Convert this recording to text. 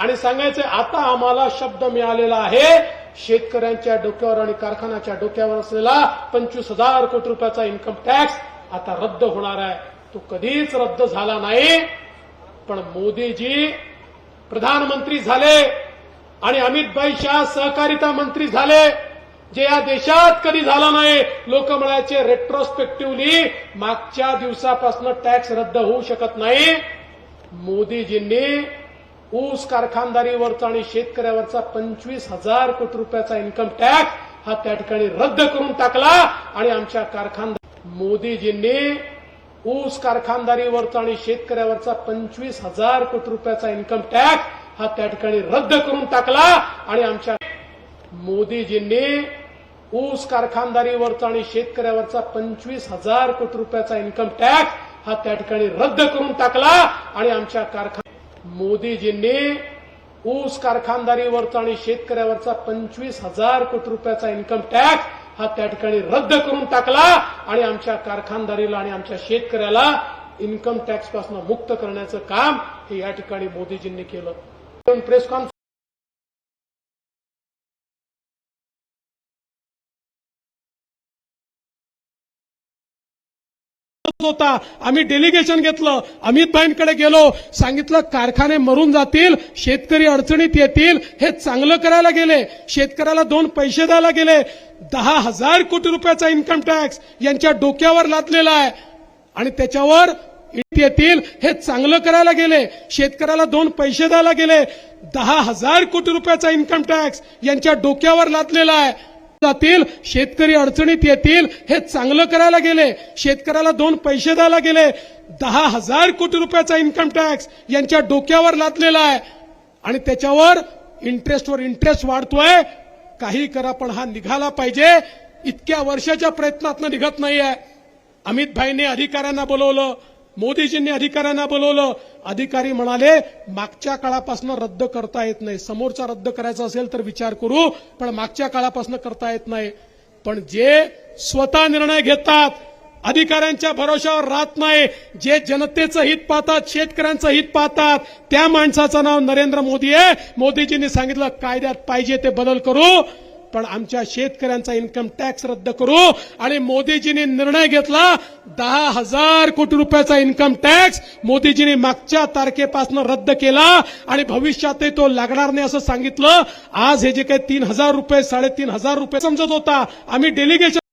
आणि सांगायचं आता आम्हाला शब्द मिळालेला आहे. शेतकऱ्यांच्या डोक्यावर आणि कारखान्याच्या डोक्यावर असलेला पंचवीस हजार कोटी रुपयाचा इन्कम टॅक्स आता रद्द होणार आहे. तो कधीच रद्द झाला नाही. पण मोदीजी प्रधानमंत्री झाले आणि अमितभाई शाह सहकारिता मंत्री झाले जे या देशात कधी झाला नाही. लोक म्हणायचे रेट्रोस्पेक्टिव्हली मागच्या दिवसापासून टॅक्स रद्द होऊ शकत नाही. मोदीजींनी ऊस कारखानदारीवरचा आणि शेतकऱ्यावरचा पंचवीस हजार कोटी रुपयाचा इन्कम टॅक्स हा त्या ठिकाणी रद्द करून टाकला आणि आमच्या कारखानदार मोदीजींनी ऊस कारखानदारीवरचा आणि शेतकऱ्यावरचा पंचवीस हजार कोटी रुपयाचा इन्कम टॅक्स हा त्या ठिकाणी रद्द करून टाकला आणि आमच्या मोदीजींनी ऊस कारखानदारीवरचा आणि शेतकऱ्यावरचा पंचवीस हजार कोटी रुपयाचा इन्कम टॅक्स हा त्या ठिकाणी रद्द करून टाकला आणि आमच्या कारखान मोदीजींनी ऊस कारखानदारीवरचा आणि शेतकऱ्यावरचा पंचवीस हजार कोटी रुपयाचा इन्कम टॅक्स हा त्या ठिकाणी रद्द करून टाकला आणि आमच्या कारखानदारीला आणि आमच्या शेतकऱ्याला इन्कम टॅक्सपासून मुक्त करण्याचं काम हे या ठिकाणी मोदीजींनी केलं. प्रेस कॉन्फरन्स होता. आम्ही डेलिगेशन घेतलं. अमित भाईंकडे गेलो. सांगितलं कारखाने मरून जातील शेतकरी अडचणीत येतील. हे चांगलं करायला गेले. शेतकऱ्याला दोन पैसे द्यायला गेले. दहा हजार कोटी रुपयाचा इन्कम टॅक्स यांच्या डोक्यावर लादलेला आहे. आणि त्याच्यावर येतील. हे चांगलं करायला गेले. शेतकऱ्याला दोन पैसे द्यायला गेले. दहा हजार कोटी रुपयाचा इन्कम टॅक्स यांच्या डोक्यावर लादलेला आहे. जातील शेतकरी अडचणीत येतील हे चांगलं करायला गेले. शेतकऱ्याला दोन पैसे द्यायला गेले. दहा हजार कोटी रुपयाचा इन्कम टॅक्स यांच्या डोक्यावर लादलेला आहे. आणि त्याच्यावर इंटरेस्टवर इंटरेस्ट वाढतोय. काही करा पण हा निघाला पाहिजे. इतक्या वर्षाच्या प्रयत्नातनं निघत नाहीये. अमित भाईने अधिकाऱ्यांना बोलवलं. मोदीजींनी अधिकाऱ्यांना बोलवलं. अधिकारी म्हणाले मागच्या काळापासून रद्द करता येत नाही. समोरचा रद्द करायचा असेल तर विचार करू पण मागच्या काळापासून करता येत नाही. पण जे स्वतः निर्णय घेतात अधिकाऱ्यांच्या भरोशावर राहत नाही जे जनतेचं हित पाहतात शेतकऱ्यांचं हित पाहतात त्या माणसाचं नाव नरेंद्र मोदी आहे. मोदीजींनी सांगितलं कायद्यात पाहिजे ते बदल करू. पण आमच्या शेतकऱ्यांचा इन्कम टॅक्स रद्द करू आणि मोदीजींनी निर्णय घेतला दहा हजार कोटी रुपयाचा इन्कम टॅक्स मोदीजींनी मागच्या तारखेपासून रद्द केला आणि भविष्यातही तो लागणार नाही असं सांगितलं. आज हे जे काही तीन हजार रुपये साडेतीन हजार रुपये समजत होता. आम्ही डेलिगेशन